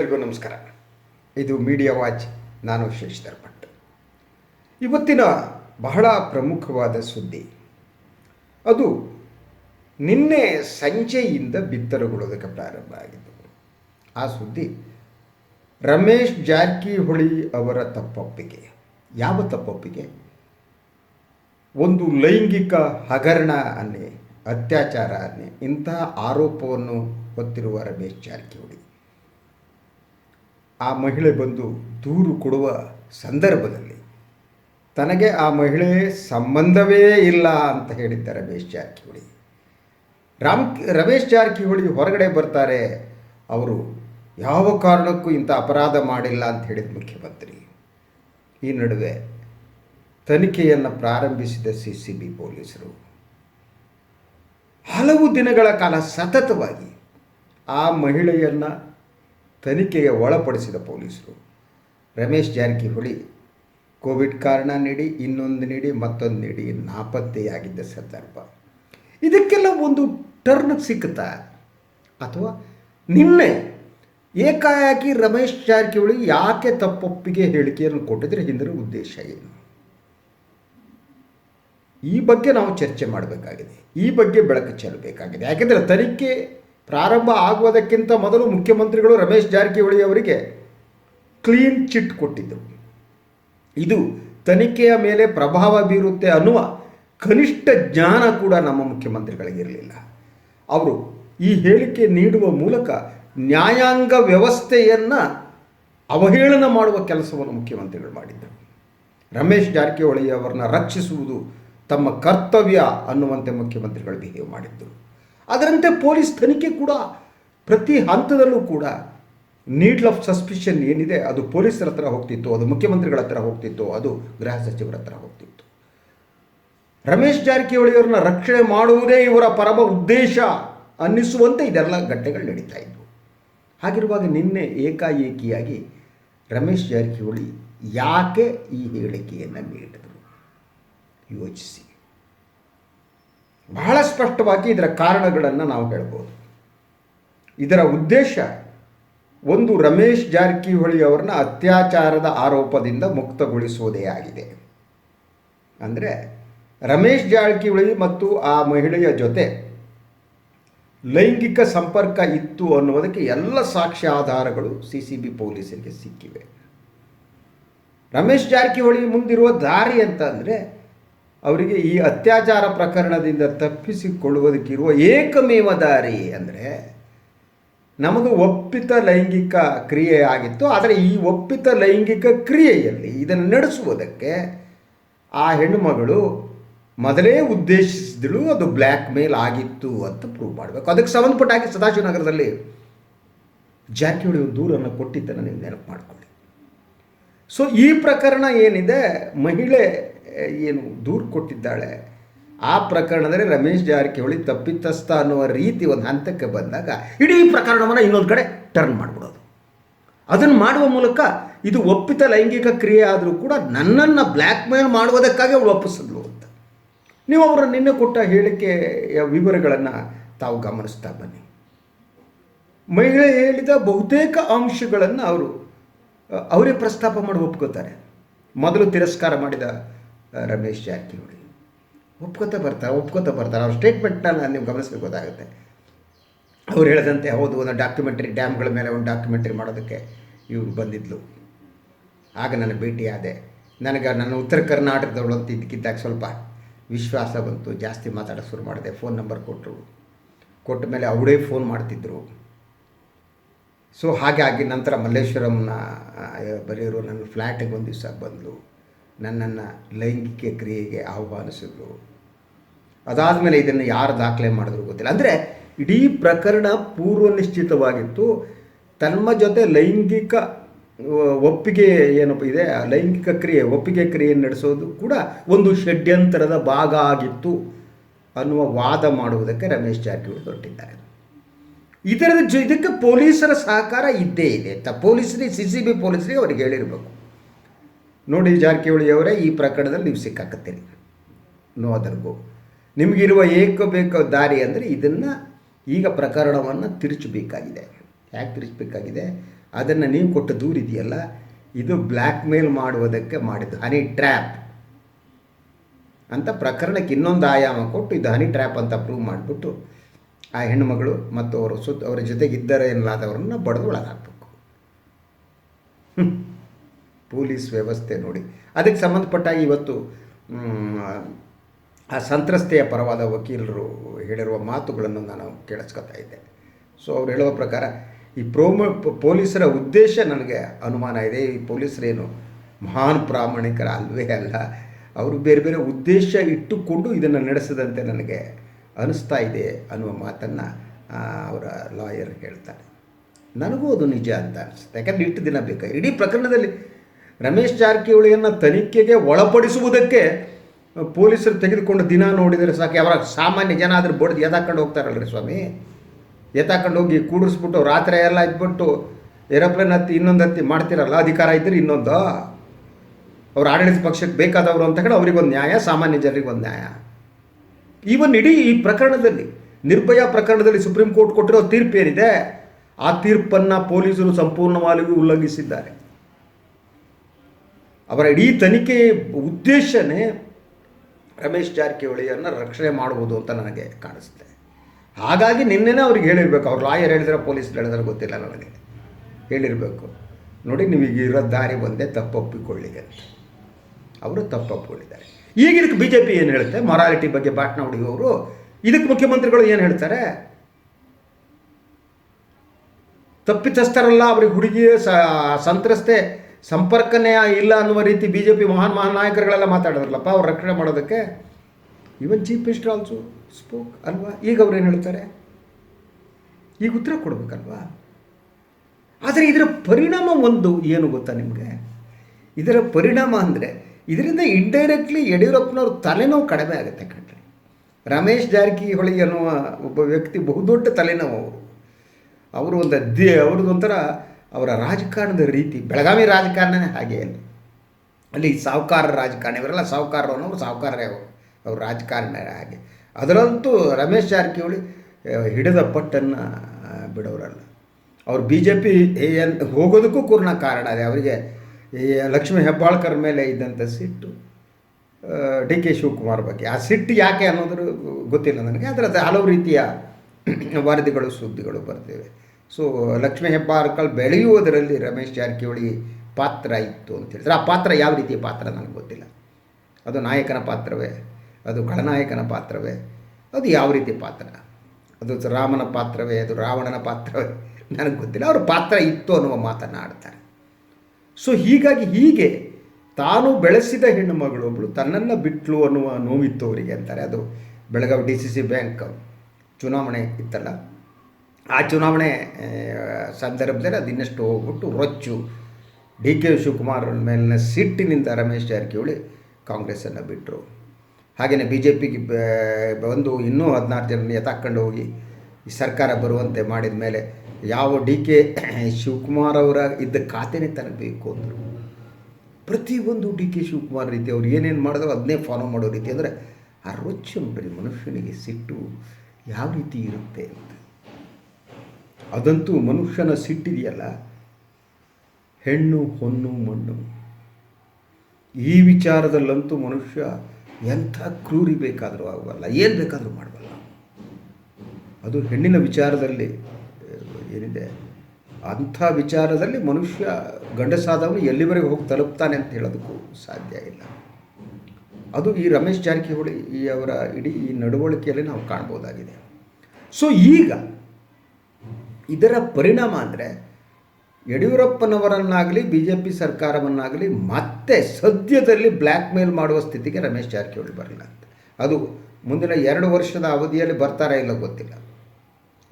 ಎಲ್ಲರಿಗೂ ನಮಸ್ಕಾರ. ಇದು ಮೀಡಿಯಾ ವಾಚ್ ನಾನು ಶಶಿಧರ್ ಭಟ್ ಇವತ್ತಿನ ಬಹಳ ಪ್ರಮುಖವಾದ ಸುದ್ದಿ. ಅದು ನಿನ್ನೆ ಸಂಜೆಯಿಂದ ಬಿತ್ತರಗೊಳ್ಳೋದಕ್ಕೆ ಪ್ರಾರಂಭ ಆಗಿತ್ತು ಆ ಸುದ್ದಿ, ರಮೇಶ್ ಜಾರಕಿಹೊಳಿ ಅವರ ತಪ್ಪೊಪ್ಪಿಗೆ. ಯಾವ ತಪ್ಪೊಪ್ಪಿಗೆ? ಒಂದು ಲೈಂಗಿಕ ಹಗರಣ ಅನ್ನೇ, ಅತ್ಯಾಚಾರ ಅನ್ನೇ, ಇಂತಹ ಆರೋಪವನ್ನು ಹೊತ್ತಿರುವ ರಮೇಶ್ ಜಾರಕಿಹೊಳಿ. ಆ ಮಹಿಳೆ ಬಂದು ದೂರು ಕೊಡುವ ಸಂದರ್ಭದಲ್ಲಿ ತನಗೆ ಆ ಮಹಿಳೆ ಸಂಬಂಧವೇ ಇಲ್ಲ ಅಂತ ಹೇಳಿದ್ದ ರಮೇಶ್ ಜಾರಕಿಹೊಳಿ. ರಾಮ್ ರಮೇಶ್ ಜಾರಕಿಹೊಳಿ ಹೊರಗಡೆ ಬರ್ತಾರೆ, ಅವರು ಯಾವ ಕಾರಣಕ್ಕೂ ಇಂಥ ಅಪರಾಧ ಮಾಡಿಲ್ಲ ಅಂತ ಹೇಳಿದ ಮುಖ್ಯಮಂತ್ರಿ. ಈ ನಡುವೆ ತನಿಖೆಯನ್ನು ಪ್ರಾರಂಭಿಸಿದ ಸಿ ಸಿ ಬಿ ಪೊಲೀಸರು. ಹಲವು ದಿನಗಳ ಕಾಲ ಸತತವಾಗಿ ಆ ಮಹಿಳೆಯನ್ನು ತನಿಖೆಗೆ ಒಳಪಡಿಸಿದ ಪೊಲೀಸರು. ರಮೇಶ್ ಜಾರಕಿಹೊಳಿ, ಕೋವಿಡ್ ಕಾರಣ ನೀಡಿ, ಇನ್ನೊಂದು ನೀಡಿ, ಮತ್ತೊಂದು ನೀಡಿ ನಾಪತ್ತೆಯಾಗಿದ್ದ ಸಂದರ್ಭ. ಇದಕ್ಕೆಲ್ಲ ಒಂದು ಟರ್ನ್ ಸಿಕ್ಕುತ್ತಾ? ಅಥವಾ ನಿನ್ನೆ ಏಕಾಏಕಿ ರಮೇಶ್ ಜಾರಕಿಹೊಳಿ ಯಾಕೆ ತಪ್ಪೊಪ್ಪಿಗೆ ಹೇಳಿಕೆಯನ್ನು ಕೊಟ್ಟಿದ್ರೆ ಹಿಂದಿನ ಉದ್ದೇಶ ಏನು? ಈ ಬಗ್ಗೆ ನಾವು ಚರ್ಚೆ ಮಾಡಬೇಕಾಗಿದೆ. ಈ ಬಗ್ಗೆ ಬೆಳಕು ಚೆಲ್ಲಬೇಕಾಗಿದೆ. ಯಾಕೆಂದರೆ ತನಿಖೆ ಪ್ರಾರಂಭ ಆಗುವುದಕ್ಕಿಂತ ಮೊದಲು ಮುಖ್ಯಮಂತ್ರಿಗಳು ರಮೇಶ್ ಜಾರಕಿಹೊಳಿ ಅವರಿಗೆ ಕ್ಲೀನ್ ಚಿಟ್ ಕೊಟ್ಟಿದ್ದರು. ಇದು ತನಿಖೆಯ ಮೇಲೆ ಪ್ರಭಾವ ಬೀರುತ್ತೆ ಅನ್ನುವ ಕನಿಷ್ಠ ಜ್ಞಾನ ಕೂಡ ನಮ್ಮ ಮುಖ್ಯಮಂತ್ರಿಗಳಿಗಿರಲಿಲ್ಲ ಅವರು ಈ ಹೇಳಿಕೆ ನೀಡುವ ಮೂಲಕ ನ್ಯಾಯಾಂಗ ವ್ಯವಸ್ಥೆಯನ್ನು ಅವಹೇಳನ ಮಾಡುವ ಕೆಲಸವನ್ನು ಮುಖ್ಯಮಂತ್ರಿಗಳು ಮಾಡಿದ್ದರು. ರಮೇಶ್ ಜಾರಕಿಹೊಳಿ ಅವರನ್ನ ರಕ್ಷಿಸುವುದು ತಮ್ಮ ಕರ್ತವ್ಯ ಅನ್ನುವಂತೆ ಮುಖ್ಯಮಂತ್ರಿಗಳು ಬಿಹೇವ್ ಮಾಡಿದ್ದರು. ಅದರಂತೆ ಪೊಲೀಸ್ ತನಿಖೆ ಕೂಡ ಪ್ರತಿ ಹಂತದಲ್ಲೂ ಕೂಡ ನೀಡ್ಲ್ ಆಫ್ ಸಸ್ಪಿಷನ್ ಏನಿದೆ, ಅದು ಪೊಲೀಸರ ಹತ್ರ ಹೋಗ್ತಿತ್ತು, ಅದು ಮುಖ್ಯಮಂತ್ರಿಗಳ ಹತ್ರ ಹೋಗ್ತಿತ್ತು, ಅದು ಗೃಹ ಸಚಿವರ ಹತ್ರ ಹೋಗ್ತಿತ್ತು. ರಮೇಶ್ ಜಾರಕಿಹೊಳಿಯವರನ್ನ ರಕ್ಷಣೆ ಮಾಡುವುದೇ ಇವರ ಪರಮ ಉದ್ದೇಶ ಅನ್ನಿಸುವಂತೆ ಇದೆಲ್ಲ ಗಡ್ಡೆಗಳು ನಡೀತಾ ಇದ್ವು. ಹಾಗಿರುವಾಗ ನಿನ್ನೆ ಏಕಾಏಕಿಯಾಗಿ ರಮೇಶ್ ಜಾರಕಿಹೊಳಿ ಯಾಕೆ ಈ ಹೇಳಿಕೆಯನ್ನು ನೀಡಿದರು? ಯೋಚಿಸಿ. ಬಹಳ ಸ್ಪಷ್ಟವಾಗಿ ಇದರ ಕಾರಣಗಳನ್ನು ನಾವು ಹೇಳ್ಬೋದು. ಇದರ ಉದ್ದೇಶ ಒಂದು ರಮೇಶ್ ಜಾರಕಿಹೊಳಿ ಅವರನ್ನ ಅತ್ಯಾಚಾರದ ಆರೋಪದಿಂದ ಮುಕ್ತಗೊಳಿಸುವುದೇ ಆಗಿದೆ. ಅಂದರೆ ರಮೇಶ್ ಜಾರಕಿಹೊಳಿ ಮತ್ತು ಆ ಮಹಿಳೆಯ ಜೊತೆ ಲೈಂಗಿಕ ಸಂಪರ್ಕ ಇತ್ತು ಅನ್ನುವುದಕ್ಕೆ ಎಲ್ಲ ಸಾಕ್ಷ್ಯಾಧಾರಗಳು ಸಿ ಸಿ ಬಿ ಪೊಲೀಸರಿಗೆ ಸಿಕ್ಕಿವೆ. ರಮೇಶ್ ಜಾರಕಿಹೊಳಿ ಮುಂದಿರುವ ದಾರಿ ಅಂತ ಅಂದರೆ ಅವರಿಗೆ ಈ ಅತ್ಯಾಚಾರ ಪ್ರಕರಣದಿಂದ ತಪ್ಪಿಸಿಕೊಳ್ಳುವುದಕ್ಕಿರುವ ಏಕಮೇವ ದಾರಿ ಅಂದರೆ ನಮ್ಮದು ಒಪ್ಪಿತ ಲೈಂಗಿಕ ಕ್ರಿಯೆ ಆಗಿತ್ತು, ಆದರೆ ಈ ಒಪ್ಪಿತ ಲೈಂಗಿಕ ಕ್ರಿಯೆಯಲ್ಲಿ ಇದನ್ನು ನಡೆಸುವುದಕ್ಕೆ ಆ ಹೆಣ್ಣುಮಗಳು ಮೊದಲೇ ಉದ್ದೇಶಿಸಿದಳು ಅದು ಬ್ಲ್ಯಾಕ್ ಮೇಲ್ ಆಗಿತ್ತು ಅಂತ ಪ್ರೂವ್ ಮಾಡಬೇಕು. ಅದಕ್ಕೆ ಸಂಬಂಧಪಟ್ಟಾಗಿ ಸದಾಶಿವನಗರದಲ್ಲಿ ಜಾಕಿ ಒಂದು ದೂರನ್ನು ಕೊಟ್ಟಿದ್ದನ್ನು ನೀವು ನೆನಪು ಮಾಡಿಕೊಳ್ಳಿ. ಸೊ ಈ ಪ್ರಕರಣ ಏನಿದೆ, ಮಹಿಳೆ ಏನು ದೂರು ಕೊಟ್ಟಿದ್ದಾಳೆ, ಆ ಪ್ರಕರಣದಲ್ಲಿ ರಮೇಶ್ ಜಾರಕಿಹೊಳಿ ತಪ್ಪಿತಸ್ಥ ಅನ್ನುವ ರೀತಿ ಒಂದು ಹಂತಕ್ಕೆ ಬಂದಾಗ ಇಡೀ ಪ್ರಕರಣವನ್ನು ಇನ್ನೊಂದು ಕಡೆ ಟರ್ನ್ ಮಾಡಿಬಿಡೋದು. ಅದನ್ನು ಮಾಡುವ ಮೂಲಕ ಇದು ಒಪ್ಪಿತ ಲೈಂಗಿಕ ಕ್ರಿಯೆ ಆದರೂ ಕೂಡ ನನ್ನನ್ನು ಬ್ಲ್ಯಾಕ್ ಮೇಲ್ ಮಾಡುವುದಕ್ಕಾಗಿ ಅವಳು ಒಪ್ಪಿಸಿದ್ಲು ಅಂತ. ನೀವು ಅವರ ನಿನ್ನೆ ಕೊಟ್ಟ ಹೇಳಿಕೆಯ ವಿವರಗಳನ್ನು ತಾವು ಗಮನಿಸ್ತಾ ಬನ್ನಿ. ಮಹಿಳೆ ಹೇಳಿದ ಬಹುತೇಕ ಅಂಶಗಳನ್ನು ಅವರು ಅವರೇ ಪ್ರಸ್ತಾಪ ಮಾಡಿ ಒಪ್ಕೋತಾರೆ. ಮೊದಲು ತಿರಸ್ಕಾರ ಮಾಡಿದ ರಮೇಶ್ ಜಾರಕಿಹೊಳಿ. ಒಪ್ಕೋತಾ ಬರ್ತಾರೆ ಒಪ್ಕೋತಾ ಬರ್ತಾರೆ ಅವ್ರ ಸ್ಟೇಟ್ಮೆಂಟ್ನ ನೀವು ಗಮನಿಸ್ಬೇಕು ಗೊತ್ತಾಗುತ್ತೆ. ಅವ್ರು ಹೇಳಿದಂತೆ, ಹೌದು, ಒಂದು ಡಾಕ್ಯುಮೆಂಟ್ರಿ ಡ್ಯಾಮ್ಗಳ ಮೇಲೆ ಒಂದು ಡಾಕ್ಯುಮೆಂಟ್ರಿ ಮಾಡೋದಕ್ಕೆ ಇವ್ರು ಬಂದಿದ್ಲು. ಆಗ ನಾನು ಭೇಟಿಯಾದೆ ನನಗೆ, ನನ್ನ ಉತ್ತರ ಕರ್ನಾಟಕದವಳು ಅಂತ ಇದಕ್ಕಿದ್ದಾಗ ಸ್ವಲ್ಪ ವಿಶ್ವಾಸ ಬಂತು. ಜಾಸ್ತಿ ಮಾತಾಡೋ ಶುರು ಮಾಡಿದೆ. ಫೋನ್ ನಂಬರ್ ಕೊಟ್ಟರು ಕೊಟ್ಟ ಮೇಲೆ ಅವಳೇ ಫೋನ್ ಮಾಡ್ತಿದ್ದರು ಸೊ ಹಾಗಾಗಿ ನಂತರ ಮಲ್ಲೇಶ್ವರಂನ ಬರೆಯೋರು ನನ್ನ ಫ್ಲ್ಯಾಟಿಗೆ ಒಂದು ದಿವಸ ಬಂದಳು ನನ್ನನ್ನು ಲೈಂಗಿಕ ಕ್ರಿಯೆಗೆ ಆಹ್ವಾನಿಸಿದ್ರು. ಅದಾದಮೇಲೆ ಇದನ್ನು ಯಾರು ದಾಖಲೆ ಮಾಡಿದ್ರು ಗೊತ್ತಿಲ್ಲ. ಅಂದರೆ ಇಡೀ ಪ್ರಕರಣ ಪೂರ್ವ ನಿಶ್ಚಿತವಾಗಿತ್ತು ತನ್ನ ಜೊತೆ ಲೈಂಗಿಕ ಒಪ್ಪಿಗೆ ಏನಪ್ಪ ಇದೆ ಲೈಂಗಿಕ ಕ್ರಿಯೆ, ಒಪ್ಪಿಗೆ ಕ್ರಿಯೆ ನಡೆಸೋದು ಕೂಡ ಒಂದು ಷಡ್ಯಂತರದ ಭಾಗ ಆಗಿತ್ತು ಅನ್ನುವ ವಾದ ಮಾಡುವುದಕ್ಕೆ ರಮೇಶ್ ಜಾರಕಿಹೊಳಿ ಹೊರಟಿದ್ದಾರೆ. ಇದರ ಇದಕ್ಕೆ ಪೊಲೀಸರ ಸಹಕಾರ ಇದ್ದೇ ಇದೆ. ಅಂತ ಪೊಲೀಸರಿಗೆ, ಸಿ ಸಿ ಬಿ ಪೊಲೀಸರಿಗೆ ಅವ್ರಿಗೆ ಹೇಳಿರಬೇಕು. ನೋಡಿ ಜಾರಕಿಹೊಳಿಯವರೇ, ಈ ಪ್ರಕರಣದಲ್ಲಿ ನೀವು ಸಿಕ್ಕಾಕತ್ತೀರಿ. ನೋ ಅದರ್ಗೋ ನಿಮಗಿರುವ ಏಕ ಬೇಕ ದಾರಿ ಅಂದರೆ ಇದನ್ನು ಈಗ ಪ್ರಕರಣವನ್ನು ತಿರುಚಬೇಕಾಗಿದೆ. ಯಾಕೆ ತಿರುಚಬೇಕಾಗಿದೆ? ಅದನ್ನು ನೀವು ಕೊಟ್ಟ ದೂರಿದೆಯಲ್ಲ ಇದು ಬ್ಲ್ಯಾಕ್ ಮೇಲ್ ಮಾಡುವುದಕ್ಕೆ ಮಾಡಿದ್ದು. ಹನಿ ಟ್ರ್ಯಾಪ್ ಅಂತ ಪ್ರಕರಣಕ್ಕೆ ಇನ್ನೊಂದು ಆಯಾಮ ಕೊಟ್ಟು ಇದು ಹನಿ ಟ್ರ್ಯಾಪ್ ಅಂತ ಪ್ರೂವ್ ಮಾಡಿಬಿಟ್ಟು ಆ ಹೆಣ್ಣುಮಗಳು ಮತ್ತು ಅವರು ಸುತ್ತ ಅವರ ಜೊತೆಗಿದ್ದರೆ ಎನ್ನಲಾದವರನ್ನು ಬಡಿದು ಹ್ಮ್. ಪೊಲೀಸ್ ವ್ಯವಸ್ಥೆ ನೋಡಿ. ಅದಕ್ಕೆ ಸಂಬಂಧಪಟ್ಟಾಗಿ ಇವತ್ತು ಆ ಸಂತ್ರಸ್ತೆಯ ಪರವಾದ ವಕೀಲರು ಹೇಳಿರುವ ಮಾತುಗಳನ್ನು ನಾನು ಕೇಳಿಸ್ಕೊತಾ ಇದ್ದೆ. ಸೊ ಅವ್ರು ಹೇಳುವ ಪ್ರಕಾರ, ಈ ಪ್ರೋಮ ಪೊಲೀಸರ ಉದ್ದೇಶ ನನಗೆ ಅನುಮಾನ ಇದೆ. ಈ ಪೊಲೀಸರೇನು ಮಹಾನ್ ಪ್ರಾಮಾಣಿಕರ ಅಲ್ವೇ ಅಲ್ಲ. ಅವರು ಬೇರೆ ಬೇರೆ ಉದ್ದೇಶ ಇಟ್ಟುಕೊಂಡು ಇದನ್ನು ನಡೆಸದಂತೆ ನನಗೆ ಅನಿಸ್ತಾ ಇದೆ ಅನ್ನುವ ಮಾತನ್ನು ಅವರ ಲಾಯರ್ ಹೇಳ್ತಾರೆ. ನನಗೂ ಅದು ನಿಜ ಅಂತ ಅನಿಸುತ್ತೆ. ಯಾಕಂದರೆ ಇಷ್ಟು ದಿನ ಬೇಕು ಇಡೀ ಪ್ರಕರಣದಲ್ಲಿ ರಮೇಶ್ ಜಾರಕಿಹೊಳಿಯನ್ನು ತನಿಖೆಗೆ ಒಳಪಡಿಸುವುದಕ್ಕೆ ಪೊಲೀಸರು ತೆಗೆದುಕೊಂಡು ದಿನ ನೋಡಿದರೆ ಸಾಕು. ಅವರ ಸಾಮಾನ್ಯ ಜನ ಆದ್ರೆ ಬಡ್ದು ಎದಾಕೊಂಡು ಹೋಗ್ತಾರಲ್ರಿ ಸ್ವಾಮಿ. ಎತ್ತಾಕೊಂಡು ಹೋಗಿ ಕೂಡಿಸ್ಬಿಟ್ಟು ರಾತ್ರಿ ಎಲ್ಲ ಇದ್ಬಿಟ್ಟು ಏರೋಪ್ಲೇನ್ ಹತ್ತಿ ಇನ್ನೊಂದು ಹತ್ತಿ ಮಾಡ್ತಿರಲ್ಲ, ಅಧಿಕಾರ ಇದ್ದರೆ ಇನ್ನೊಂದು. ಅವ್ರ ಆಡಳಿತ ಪಕ್ಷಕ್ಕೆ ಬೇಕಾದವರು ಅಂತ ಹೇಳಿ ಅವರಿಗೊಂದು ನ್ಯಾಯ, ಸಾಮಾನ್ಯ ಜನರಿಗೊಂದು ನ್ಯಾಯ. ಈವನ್ ಇಡೀ ಈ ಪ್ರಕರಣದಲ್ಲಿ, ನಿರ್ಭಯ ಪ್ರಕರಣದಲ್ಲಿ ಸುಪ್ರೀಂ ಕೋರ್ಟ್ ಕೊಟ್ಟಿರೋ ತೀರ್ಪು ಏನಿದೆ ಆ ತೀರ್ಪನ್ನು ಪೊಲೀಸರು ಸಂಪೂರ್ಣವಾಗಿ ಉಲ್ಲಂಘಿಸಿದ್ದಾರೆ. ಅವರ ಇಡೀ ತನಿಖೆ ಉದ್ದೇಶನೇ ರಮೇಶ್ ಜಾರಕಿಹೊಳಿಯನ್ನು ರಕ್ಷಣೆ ಮಾಡ್ಬೋದು ಅಂತ ನನಗೆ ಕಾಣಿಸುತ್ತೆ. ಹಾಗಾಗಿ ನಿನ್ನೆನೇ ಅವ್ರಿಗೆ ಹೇಳಿರಬೇಕು, ಅವ್ರು ಲಾಯರ್ ಹೇಳಿದ್ರೆ ಪೊಲೀಸ್ ಹೇಳಿದ್ರೆ ಗೊತ್ತಿಲ್ಲ ನನಗೆ. ಹೇಳಿರಬೇಕು. ನೋಡಿ ನಿಮಗೆ ಇರೋ ದಾರಿ ಬಂದೆ ತಪ್ಪೊಪ್ಪಿಕೊಳ್ಳಿ ಅಂತ. ಅವರು ತಪ್ಪೊಪ್ಪಿಕೊಂಡಿದ್ದಾರೆ. ಈಗ ಇದಕ್ಕೆ ಬಿ ಜೆ ಪಿ ಏನು ಹೇಳುತ್ತೆ? ಮೊರಾಲಿಟಿ ಬಗ್ಗೆ ಬಾಟ್ನ ಹುಡುಗಿಯವರು ಇದಕ್ಕೆ ಮುಖ್ಯಮಂತ್ರಿಗಳು ಏನು ಹೇಳ್ತಾರೆ? ತಪ್ಪಿತಸ್ಥರಲ್ಲ, ಅವ್ರಿಗೆ ಹುಡುಗಿಯ ಸಂತ್ರಸ್ತೆ. ಸಂಪರ್ಕನೇ ಇಲ್ಲ ಅನ್ನುವ ರೀತಿ ಬಿ ಜೆ ಪಿ ಮಹಾನ್ ಮಹಾನ್ ನಾಯಕರುಗಳೆಲ್ಲ ಮಾತಾಡಿದ್ರಲ್ಲಪ್ಪ, ಅವ್ರು ರಕ್ಷಣೆ ಮಾಡೋದಕ್ಕೆ? Even chief minister also spoke ಅಲ್ವಾ? ಈಗ ಅವ್ರು ಏನು ಹೇಳ್ತಾರೆ? ಈಗ ಉತ್ತರ ಕೊಡಬೇಕಲ್ವಾ? ಆದರೆ ಇದರ ಪರಿಣಾಮ ಒಂದು ಏನು ಗೊತ್ತಾ ನಿಮಗೆ? ಇದರ ಪರಿಣಾಮ ಅಂದರೆ ಇದರಿಂದ ಇಂಡೈರೆಕ್ಟ್ಲಿ ಯಡಿಯೂರಪ್ಪನವ್ರ ತಲೆನೋವು ಕಡಿಮೆ ಆಗುತ್ತೆ ಕಣ್ರಿ. ರಮೇಶ್ ಜಾರಕಿಹೊಳಿ ಅನ್ನುವ ಒಬ್ಬ ವ್ಯಕ್ತಿ ಬಹುದೊಡ್ಡ ತಲೆನೋವು ಅವರು. ಅವರು ಒಂದು ದೇ ಅವ್ರದ್ದು ಒಂಥರ ಅವರ ರಾಜಕಾರಣದ ರೀತಿ, ಬೆಳಗಾವಿ ರಾಜಕಾರಣನೇ ಹಾಗೆ ಅಲ್ಲಿ. ಅಲ್ಲಿ ಸಾಹುಕಾರ ರಾಜಕಾರಣ, ಇವರೆಲ್ಲ ಸಾಹುಕಾರರು ಅನ್ನೋರು ಸಾಹುಕಾರರೇ ಅವರು, ಅವ್ರ ರಾಜಕಾರಣ ಹಾಗೆ. ಅದರಂತೂ ರಮೇಶ್ ಜಾರಕಿಹೊಳಿ ಹಿಡಿದ ಪಟ್ಟನ್ನು ಬಿಡೋರಲ್ಲ. ಅವ್ರು ಬಿ ಜೆ ಪಿ ಹೋಗೋದಕ್ಕೂ ಕೂರ್ಣ ಕಾರಣ ಅದೇ. ಅವರಿಗೆ ಈ ಲಕ್ಷ್ಮೀ ಹೆಬ್ಬಾಳ್ಕರ್ ಮೇಲೆ ಇದ್ದಂಥ ಸಿಟ್ಟು ಡಿ ಕೆ ಶಿವಕುಮಾರ್ ಬಗ್ಗೆ. ಆ ಸಿಟ್ಟು ಯಾಕೆ ಅನ್ನೋದ್ರ ಗೊತ್ತಿಲ್ಲ ನನಗೆ. ಅದರ ಹಲವು ರೀತಿಯ ವರದಿಗಳು, ಸುದ್ದಿಗಳು ಬರ್ತಿವೆ. ಸೊ ಲಕ್ಷ್ಮೀ ಹೆಬ್ಬಾರ್ಕಲ್ ಬೆಳೆಯುವುದರಲ್ಲಿ ರಮೇಶ್ ಜಾರಕಿಹೊಳಿ ಪಾತ್ರ ಇತ್ತು ಅಂತ ಹೇಳಿದ್ರೆ, ಆ ಪಾತ್ರ ಯಾವ ರೀತಿಯ ಪಾತ್ರ ನನಗೆ ಗೊತ್ತಿಲ್ಲ. ಅದು ನಾಯಕನ ಪಾತ್ರವೇ, ಅದು ಖಳನಾಯಕನ ಪಾತ್ರವೇ, ಅದು ಯಾವ ರೀತಿ ಪಾತ್ರ? ಅದು ರಾಮನ ಪಾತ್ರವೇ, ಅದು ರಾವಣನ ಪಾತ್ರವೇ, ನನಗೆ ಗೊತ್ತಿಲ್ಲ. ಅವ್ರ ಪಾತ್ರ ಇತ್ತು ಅನ್ನುವ ಮಾತನ್ನು ಆಡ್ತಾರೆ ಸೊ ಹೀಗಾಗಿ ಹೀಗೆ ತಾನು ಬೆಳೆಸಿದ ಹೆಣ್ಣು ಮಗಳೊಬ್ಬಳು ತನ್ನನ್ನು ಬಿಟ್ಲು ಅನ್ನುವ ನೋವಿತ್ತು ಅವರಿಗೆ ಅಂತಾರೆ. ಅದು Belagavi D C C bank ಚುನಾವಣೆ ಇತ್ತಲ್ಲ ಆ ಚುನಾವಣೆ ಸಂದರ್ಭದಲ್ಲಿ ಅದಿನ್ನಷ್ಟು ಹೋಗ್ಬಿಟ್ಟು ರೊಚ್ಚು. ಡಿ ಕೆ ಶಿವಕುಮಾರ್ ಮೇಲಿನ ಸಿಟ್ಟಿನಿಂದ ರಮೇಶ್ ಜಾರಕಿಹೊಳಿ ಕಾಂಗ್ರೆಸ್ಸನ್ನು ಬಿಟ್ಟರು ಹಾಗೆಯೇ ಬಿ ಜೆ ಪಿಗೆ ಬಂದು ಇನ್ನೂ ಹದಿನಾರು ಜನ ಎತ್ತಾಕೊಂಡು ಹೋಗಿ ಈ ಸರ್ಕಾರ ಬರುವಂತೆ ಮಾಡಿದ ಮೇಲೆ ಯಾವ ಡಿ ಕೆ ಶಿವಕುಮಾರ್ ಅವರ ಇದ್ದ ಖಾತೆನೇ ತರಬೇಕು ಬೇಕು ಅಂದರು. ಪ್ರತಿಯೊಂದು ಡಿ ಕೆ ಶಿವಕುಮಾರ್ ರೀತಿ ಅವ್ರು ಏನೇನು ಮಾಡಿದ್ರು ಅದನ್ನೇ ಫಾಲೋ ಮಾಡೋ ರೀತಿ ಅಂದರೆ ಆ ರೊಚ್ಚು ನೋಡ್ರಿ ಮನುಷ್ಯನಿಗೆ ಸಿಟ್ಟು ಯಾವ ರೀತಿ ಇರುತ್ತೆ? ಅದಂತೂ ಮನುಷ್ಯನ ಸಿಟ್ಟಿದೆಯಲ್ಲ? ಹೆಣ್ಣು ಹೊನ್ನು ಮಣ್ಣು. ಈ ವಿಚಾರದಲ್ಲಂತೂ ಮನುಷ್ಯ ಎಂಥ ಕ್ರೂರಿ ಬೇಕಾದರೂ ಆಗಬಲ್ಲ ಏನು ಬೇಕಾದರೂ ಮಾಡಬಲ್ಲ. ಅದು ಹೆಣ್ಣಿನ ವಿಚಾರದಲ್ಲಿ, ಏನಿದೆ? ಅಂಥ ವಿಚಾರದಲ್ಲಿ ಮನುಷ್ಯ ಗಂಡಸಾದವನು ಎಲ್ಲಿವರೆಗೆ ಹೋಗಿ ತಲುಪ್ತಾನೆ ಅಂತ ಹೇಳೋದಕ್ಕೂ ಸಾಧ್ಯ ಇಲ್ಲ. ಅದು ಈ ರಮೇಶ್ ಜಾರಕಿಹೊಳಿ ಈ ಅವರ ಇಡೀ ಈ ನಡವಳಿಕೆಯಲ್ಲಿ ನಾವು ಕಾಣ್ಬೋದಾಗಿದೆ. ಸೊ ಈಗ ಇದರ ಪರಿಣಾಮ ಅಂದರೆ ಯಡಿಯೂರಪ್ಪನವರನ್ನಾಗಲಿ ಬಿ ಜೆ ಪಿ ಸರ್ಕಾರವನ್ನಾಗಲಿ ಮತ್ತೆ ಸದ್ಯದಲ್ಲಿ ಬ್ಲ್ಯಾಕ್ ಮೇಲ್ ಮಾಡುವ ಸ್ಥಿತಿಗೆ ರಮೇಶ್ ಜಾರಕಿಹೊಳಿ ಬರಲಿಲ್ಲ ಅದು ಮುಂದಿನ ಎರಡು ವರ್ಷದ ಅವಧಿಯಲ್ಲಿ ಬರ್ತಾರಾ ಇಲ್ಲ ಗೊತ್ತಿಲ್ಲ.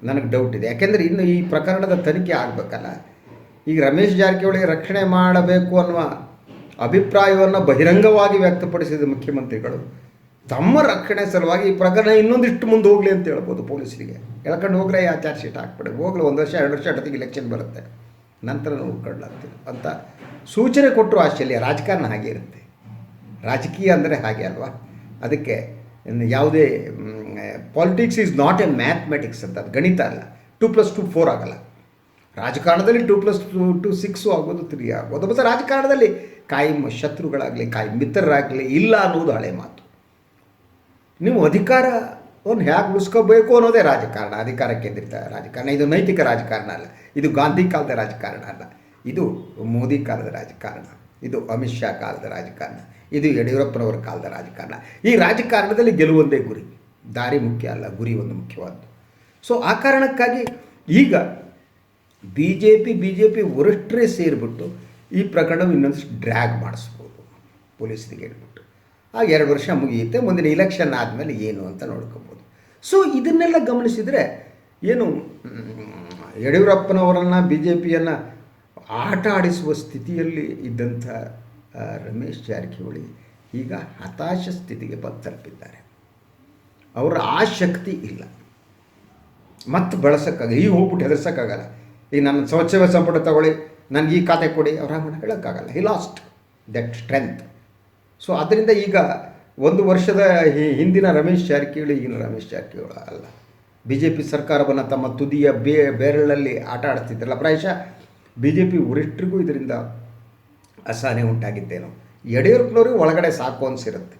ನನಗೆ ಡೌಟ್ ಇದೆ. ಯಾಕೆಂದರೆ ಇನ್ನು ಈ ಪ್ರಕರಣದ ತನಿಖೆ ಆಗಬೇಕಲ್ಲ. ಈಗ ರಮೇಶ್ ಜಾರಕಿಹೊಳಿ ರಕ್ಷಣೆ ಮಾಡಬೇಕು ಅನ್ನುವ ಅಭಿಪ್ರಾಯವನ್ನು ಬಹಿರಂಗವಾಗಿ ವ್ಯಕ್ತಪಡಿಸಿದ ಮುಖ್ಯಮಂತ್ರಿಗಳು ತಮ್ಮ ರಕ್ಷಣೆ ಸಲುವಾಗಿ ಈ ಪ್ರಕರಣ ಇನ್ನೊಂದಿಷ್ಟು ಮುಂದೆ ಹೋಗಲಿ ಅಂತ ಹೇಳ್ಬೋದು ಪೊಲೀಸರಿಗೆ. ಎಳ್ಕೊಂಡು ಹೋಗ್ರೆ ಆ ಚಾರ್ಜ್ ಶೀಟ್ ಹಾಕ್ಬಿಡಿ. ಹೋಗ್ಲಿ ಒಂದು ವರ್ಷ, ಎರಡು ವರ್ಷ ಅಟತಿಗೆ ಇಲೆಕ್ಷನ್ ಬರುತ್ತೆ. ನಂತರ ನೋಡ್ಕೊಳ್ಳಾಗ್ತೀವಿ ಅಂತ ಸೂಚನೆ ಕೊಟ್ಟರು ಆಶ್ಚರ್ಯ. ರಾಜಕಾರಣ ಹಾಗೆ ಇರುತ್ತೆ. ರಾಜಕೀಯ ಅಂದರೆ ಹಾಗೆ ಅಲ್ವಾ? ಅದಕ್ಕೆ ಯಾವುದೇ politics is not a mathematics ಅಂತ. ಅದು ಗಣಿತ ಅಲ್ಲ. ಟು ಪ್ಲಸ್ ಟು ಫೋರ್ ಆಗಲ್ಲ. ರಾಜಕಾರಣದಲ್ಲಿ two plus two two six ಆಗೋದು ತ್ರೀ ಆಗೋದು. ಮತ್ತು ರಾಜಕಾರಣದಲ್ಲಿ ಕಾಯಂ ಶತ್ರುಗಳಾಗಲಿ, ಕಾಯಿ ಮಿತ್ರರಾಗಲಿ ಇಲ್ಲ ಅನ್ನೋದು ಹಳೆ ಮಾತು. ನೀವು ಅಧಿಕಾರವನ್ನು ಹೇಗೆ ಉಳಿಸ್ಕೋಬೇಕು ಅನ್ನೋದೇ ರಾಜಕಾರಣ, ಅಧಿಕಾರ ಕೇಂದ್ರಿತ ರಾಜಕಾರಣ. ಇದು ನೈತಿಕ ರಾಜಕಾರಣ ಅಲ್ಲ, ಇದು ಗಾಂಧಿ ಕಾಲದ ರಾಜಕಾರಣ ಅಲ್ಲ, ಇದು ಮೋದಿ ಕಾಲದ ರಾಜಕಾರಣ, ಇದು ಅಮಿತ್ ಶಾ ಕಾಲದ ರಾಜಕಾರಣ, ಇದು ಯಡಿಯೂರಪ್ಪನವರ ಕಾಲದ ರಾಜಕಾರಣ. ಈ ರಾಜಕಾರಣದಲ್ಲಿ ಗೆಲುವೊಂದೇ ಗುರಿ, ದಾರಿ ಮುಖ್ಯ ಅಲ್ಲ, ಗುರಿ ಒಂದು ಮುಖ್ಯವಾದ್ದು. ಸೊ ಆ ಕಾರಣಕ್ಕಾಗಿ ಈಗ B J P B J P ವರಿಷ್ಠರೇ ಸೇರಿಬಿಟ್ಟು ಈ ಪ್ರಕರಣವನ್ನು ಇನ್ನೊಂದಿಷ್ಟು ಡ್ರ್ಯಾಗ್ ಮಾಡಿಸ್ಬೋದು, ಪೊಲೀಸರಿಗೆ ಹೇಳ್ಬಿಟ್ಟು. ಆಗ ಎರಡು ವರ್ಷ ಮುಗಿಯುತ್ತೆ, ಮುಂದಿನ ಇಲೆಕ್ಷನ್ ಆದಮೇಲೆ ಏನು ಅಂತ ನೋಡ್ಕೋಬೋದು. ಸೊ ಇದನ್ನೆಲ್ಲ ಗಮನಿಸಿದರೆ ಏನು ಯಡಿಯೂರಪ್ಪನವರನ್ನು ಬಿ ಜೆ ಪಿಯನ್ನು ಆಟ ಆಡಿಸುವ ಸ್ಥಿತಿಯಲ್ಲಿ ಇದ್ದಂಥ ರಮೇಶ್ ಜಾರಕಿಹೊಳಿ ಈಗ ಹತಾಶ ಸ್ಥಿತಿಗೆ ಬಂದು ತಲುಪಿದ್ದಾರೆ ಅವರ ಆ ಶಕ್ತಿ ಇಲ್ಲ. ಮತ್ತೆ ಬಳಸೋಕ್ಕಾಗಲ್ಲ ಈಗ ಹೋಗ್ಬಿಟ್ಟು ಹೆದರ್ಸೋಕ್ಕಾಗಲ್ಲ. ಈಗ ನನ್ನ ಸ್ವಚ್ಛವ ಸಂಪುಟ ತಗೊಳ್ಳಿ, ನನಗೆ ಈ ಖಾತೆ ಕೊಡಿ, ಅವರ ಹೇಳೋಕ್ಕಾಗಲ್ಲ. He lost that strength so ಅದರಿಂದ ಈಗ ಒಂದು ವರ್ಷದ ಹಿಂದಿನ ರಮೇಶ್ ಜಾರಕಿಹೊಳಿ, ಈಗಿನ ರಮೇಶ್ ಜಾರಕಿಹೊಳಿ ಅಲ್ಲ. ಬಿ ಜೆ ಪಿ ಸರ್ಕಾರವನ್ನು ತಮ್ಮ ತುದಿಯ ಬೇ, ಬೇರಳಲ್ಲಿ ಆಟ ಆಡ್ತಿದ್ರಲ್ಲ. ಪ್ರಾಯಶಃ ಬಿ ಜೆ ಪಿ ವರಿಷ್ಠರಿಗೂ ಇದರಿಂದ ಅಸಹನೆ ಉಂಟಾಗಿದ್ದೇನೋ ಯಡಿಯೂರಪ್ಪನವ್ರಿಗೆ ಒಳಗಡೆ ಸಾಕು ಅನಿಸಿರುತ್ತೆ.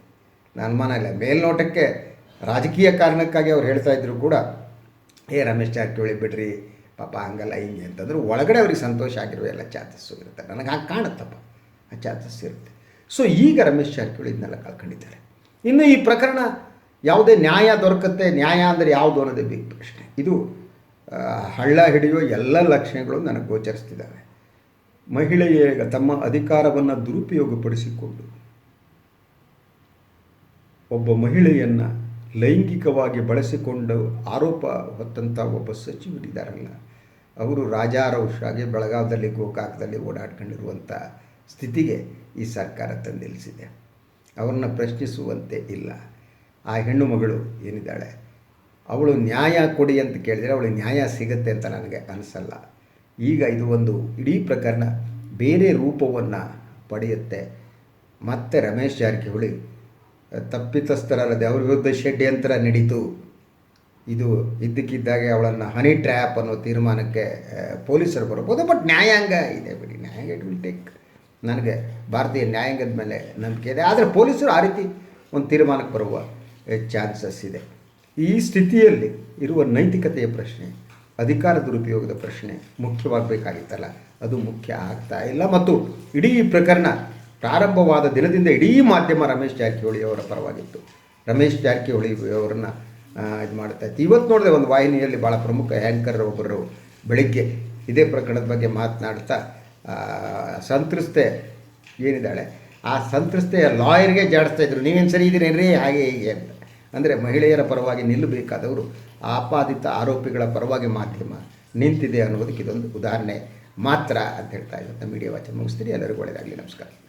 ಅನುಮಾನ ಇಲ್ಲ. ಮೇಲ್ನೋಟಕ್ಕೆ ರಾಜಕೀಯ ಕಾರಣಕ್ಕಾಗಿ ಅವ್ರು ಹೇಳ್ತಾ ಇದ್ರು ಕೂಡ, ಏ ರಮೇಶ್ ಜಾರಕಿಹೊಳಿ ಬಿಡ್ರಿ. ಪಾಪ ಹಂಗಲ್ಲ, ಹಿಂಗೆ ಅಂತಂದ್ರೆ. ಒಳಗಡೆ ಅವ್ರಿಗೆ ಸಂತೋಷ ಆಗಿರುವ ಎಲ್ಲ ಚಾನ್ಸಸ್ಸು ಇರುತ್ತೆ. ನನಗೆ ಹಾಗೆ ಕಾಣುತ್ತಪ್ಪ. ಆ ಚಾನ್ಸಸ್ ಇರುತ್ತೆ. ಸೊ ಈಗ ರಮೇಶ್ ಜಾರಕಿಹೊಳಿ ಇದನ್ನೆಲ್ಲ ಕಳ್ಕೊಂಡಿದ್ದಾರೆ. ಇನ್ನು ಈ ಪ್ರಕರಣ ಯಾವುದೇ ನ್ಯಾಯ ದೊರಕುತ್ತೆ, ನ್ಯಾಯ ಅಂದರೆ ಯಾವುದು ಅನ್ನೋದೇ ಬಿಗ್ ಪ್ರಶ್ನೆ. ಇದು ಹಳ್ಳ ಹಿಡಿಯುವ ಎಲ್ಲ ಲಕ್ಷಣಗಳು ನನಗೆ ಗೋಚರಿಸ್ತಿದ್ದಾವೆ. ಮಹಿಳೆಯ, ತಮ್ಮ ಅಧಿಕಾರವನ್ನು ದುರುಪಯೋಗಪಡಿಸಿಕೊಂಡು ಒಬ್ಬ ಮಹಿಳೆಯನ್ನು ಲೈಂಗಿಕವಾಗಿ ಬಳಸಿಕೊಂಡು ಆರೋಪ ಹೊತ್ತಂಥ ಒಬ್ಬ ಸಚಿವರಿದ್ದಾರಲ್ಲ, ಅವರು ರಾಜಾರೋಷಾಗಿ ಬೆಳಗಾವದಲ್ಲಿ ಗೋಕಾಕದಲ್ಲಿ ಓಡಾಡ್ಕೊಂಡಿರುವಂಥ ಸ್ಥಿತಿಗೆ ಈ ಸರ್ಕಾರ ತಂದು ಅವರನ್ನು ಅವ್ರನ್ನ ಪ್ರಶ್ನಿಸುವಂತೆ ಇಲ್ಲ. ಆ ಹೆಣ್ಣು ಮಗಳು ಏನಿದ್ದಾಳೆ? ಅವಳು ನ್ಯಾಯ ಕೊಡಿ ಅಂತ ಕೇಳಿದರೆ ಅವಳು ನ್ಯಾಯ ಸಿಗುತ್ತೆ ಅಂತ ನನಗೆ ಅನಿಸಲ್ಲ. ಈಗ ಇದು ಒಂದು ಇಡೀ ಪ್ರಕರಣ ಬೇರೆ ರೂಪವನ್ನು ಪಡೆಯುತ್ತೆ. ಮತ್ತೆ ರಮೇಶ್ ಜಾರಕಿಹೊಳಿ ತಪ್ಪಿತಸ್ಥರಲ್ಲದೆ ಅವ್ರ ವಿರುದ್ಧ ಷಡ್ಯಂತ್ರ ನಡೀತು. ಇದು ಇದ್ದಕ್ಕಿದ್ದಾಗೆ ಅವಳನ್ನು ಹನಿ ಟ್ರ್ಯಾಪ್ ಅನ್ನೋ ತೀರ್ಮಾನಕ್ಕೆ ಪೊಲೀಸರು ಬರಬಹುದು ಬಟ್ ನ್ಯಾಯಾಂಗ ಇದೆ ಬಿಡಿ. ನ್ಯಾಯಾಂಗ ಇಟ್ ವಿಲ್ ಟೇಕ್ ನನಗೆ ಭಾರತೀಯ ನ್ಯಾಯಾಂಗದ ಮೇಲೆ ನಂಬಿಕೆ ಇದೆ. ಆದರೆ ಪೊಲೀಸರು ಆ ರೀತಿ ಒಂದು ತೀರ್ಮಾನಕ್ಕೆ ಬರುವ ಚಾನ್ಸಸ್ ಇದೆ. ಈ ಸ್ಥಿತಿಯಲ್ಲಿ ಇರುವ ನೈತಿಕತೆಯ ಪ್ರಶ್ನೆ ಅಧಿಕಾರ ದುರುಪಯೋಗದ ಪ್ರಶ್ನೆ ಮುಖ್ಯವಾಗಬೇಕಾಗಿತ್ತಲ್ಲ. ಅದು ಮುಖ್ಯ ಆಗ್ತಾ ಇಲ್ಲ. ಮತ್ತು ಇಡೀ ಪ್ರಕರಣ ಪ್ರಾರಂಭವಾದ ದಿನದಿಂದ ಇಡೀ ಮಾಧ್ಯಮ ರಮೇಶ್ ಜಾರಕಿಹೊಳಿ ಅವರ ಪರವಾಗಿತ್ತು. ರಮೇಶ್ ಜಾರಕಿಹೊಳಿ ಅವರನ್ನು ಇದು ಮಾಡ್ತಾ ಇತ್ತು. ಇವತ್ತು ನೋಡಿದೆ ಒಂದು ವಾಹಿನಿಯಲ್ಲಿ ಭಾಳ ಪ್ರಮುಖ ಆ್ಯಂಕರ್ ಒಬ್ಬರು ಬೆಳಿಗ್ಗೆ ಇದೇ ಪ್ರಕರಣದ ಬಗ್ಗೆ ಮಾತನಾಡ್ತಾ ಸಂತ್ರಸ್ತೆ ಏನಿದ್ದಾಳೆ? ಆ ಸಂತ್ರಸ್ತೆಯ ಲಾಯರ್ಗೆ ಜಾಡಿಸ್ತಾ ಇದ್ರು. ನೀವೇನು ಸರಿ ಇದ್ದೀರೇನ್ರಿ? ಹಾಗೆ ಹೀಗೆ ಅಂತ. ಅಂದರೆ ಮಹಿಳೆಯರ ಪರವಾಗಿ ನಿಲ್ಲಬೇಕಾದವರು ಆಪಾದಿತ ಆರೋಪಿಗಳ ಪರವಾಗಿ ಮಾಧ್ಯಮ ನಿಂತಿದೆ ಅನ್ನೋದಕ್ಕೆ ಇದೊಂದು ಉದಾಹರಣೆ ಮಾತ್ರ ಅಂತ ಹೇಳ್ತಾ ಇದ್ದಂಥ ಮೀಡಿಯಾ ವಾಚನ ಮುಗಿಸ್ತೀರಿ ಎಲ್ಲರಿಗೂ ಒಳ್ಳೆಯದಾಗಲಿ ನಮಸ್ಕಾರ.